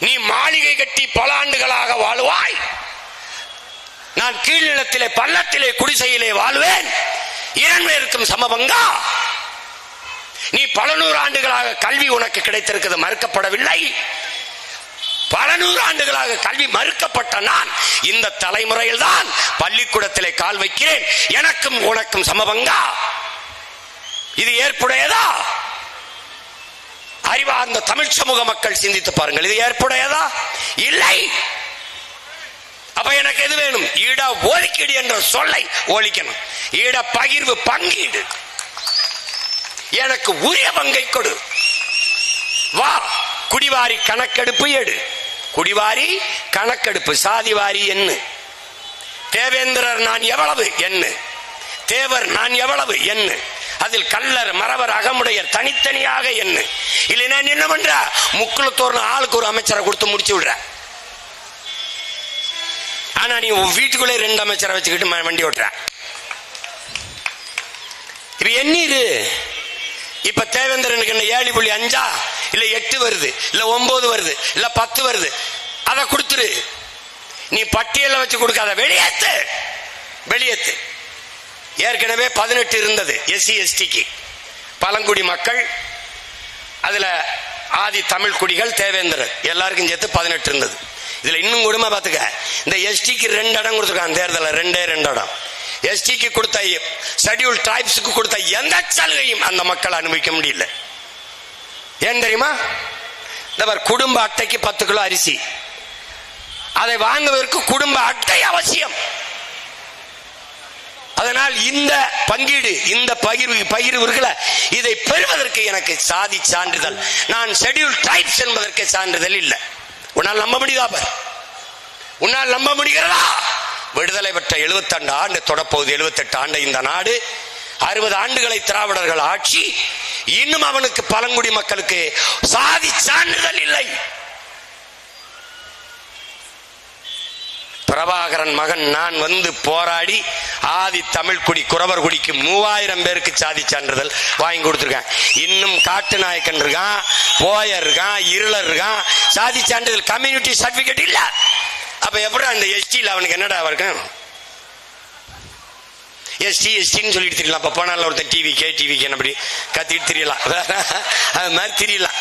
நீ மாளிகை கட்டி பல ஆண்டுகளாக வாழுவாய். நான் கீழ்நிலத்திலே பள்ளத்திலே குடிசையிலே வாழ்வேன். இரண்டிற்கும் சமபங்கா. நீ பல நூறு ஆண்டுகளாக கல்வி உனக்கு கிடைத்திருக்கிறது மறுக்கப்படவில்லை. பல நூறு ஆண்டுகளாக கல்வி மறுக்கப்பட்ட நான் இந்த தலைமுறையில் தான் பள்ளிக்கூடத்திலே கால் வைக்கிறேன். எனக்கும் உனக்கும் சமபங்கா. இது ஏற்புடையதா? அறிவார்ந்த தமிழ் சமூக மக்கள் சிந்தித்து பாருங்கள். இது ஏற்புடையதா? இல்லை. அப்ப எனக்கு எது வேணும்? ஈட ஒதுக்கீடு என்ற சொல்லை ஒழிக்கணும். ஈட பகிர்வு பங்கீடு. எனக்கு உரிய பங்கை கொடு. வா குடிவாரி கணக்கெடுப்பு எடு. குடிவாரி கணக்கெடுப்பு சாதிவாரி என்ன தேவேந்திரர் நான் எவ்வளவு? என்ன தேவர் நான் எவ்வளவு? என்ன அதில் கல்லர் மறவர் அகமுடையர் தனித்தனியாக என்ன? இல்லைன்னா என்ன பண்ற? முக்குளத்தோர்னு ஆளுக்கு ஒரு அமைச்சரை கொடுத்து முடிச்சு விடுற. ஆனா நீ வீட்டுக்குள்ளே ரெண்டு அமைச்சரை வச்சுக்கிட்டு வண்டி ஓட்டுற. இப்ப எண்ணீரு. இப்ப தேவேந்திரனுக்கு என்ன ஏழு புள்ளி அஞ்சா? இல்ல எட்டு வருது இல்ல ஒன்பது வருது இல்ல பத்து வருது. அதை கொடுத்துரு. நீ பட்டியல வச்சு கொடுக்காத வெளியேத்து. வெளியேத்து. ஏற்கனவே பதினெட்டு இருந்தது எஸ்சி எஸ்டிக்கு. பழங்குடி மக்கள் அதுல ஆதி தமிழ் குடிகள் தேவேந்திரர் எல்லாருக்கும் சேர்த்து பதினெட்டு இருந்தது. இதுல இன்னும் கொடுமை பார்த்துக்க. இந்த எஸ்டிக்கு ரெண்டு இடம் கொடுத்துருக்காங்க தேர்தலில் ரெண்டே ரெண்டு இடம். எஸ்டிக்கு கொடுத்த ஷெடியூல் டிரைப்ஸுக்கு கொடுத்த எந்த சலுகையும் அந்த மக்கள் அனுபவிக்க முடியல. ஏன் தெரியுமா? இந்த மாதிரி குடும்ப அட்டைக்கு பத்து கிலோ அரிசி. அதை வாங்குவதற்கு குடும்ப அட்டை அவசியம். அதனால் இந்த பங்கீடு இந்த பகிர்வு பகிர்வு இருக்குல்ல இதை பெறுவதற்கு எனக்கு சாதி சான்றிதழ் நான் ஷெடியூல் டைப்ஸ் என்பதற்கு சான்றிதழ் இல்லை. உன்னால் நம்ப முடியுதா பார்? உன்னால் நம்ப முடிகிறதா? விடுதலை பெற்ற 72 ஆண்டு தொடப்போகுது. 78 ஆண்டு இந்த நாடு அறுபது ஆண்டுகளை திராவிடர்கள் ஆட்சி இன்னும் அவனுக்கு பழங்குடி மக்களுக்கு சாதி சான்றிதழ் இல்லை பிரபாகரன் மகன் நான் வந்து போராடி ஆதி தமிழ் குடி குறவர் குடிக்கு மூவாயிரம் பேருக்கு சாதி சான்றிதழ் வாங்கி கொடுத்துருக்கேன். இன்னும் காட்டு நாயக்கன் இருக்கான் போயர் இருக்கான் இருளர் இருக்கான். சாதி சான்றிதழ் கம்யூனிட்டி சர்டிபிகேட் இல்ல. அப்ப எப்படி அந்த எஸ்டியில் அவனுக்கு என்னடா இருக்கும் எஸ்டி எஸ்டின்னு சொல்லிட்டு தெரியலாம். அப்போ போனால ஒருத்தன் டிவி கே டிவிக்கு என்ன அப்படி கத்திட்டு தெரியலாம். அது மாதிரி தெரியலாம்.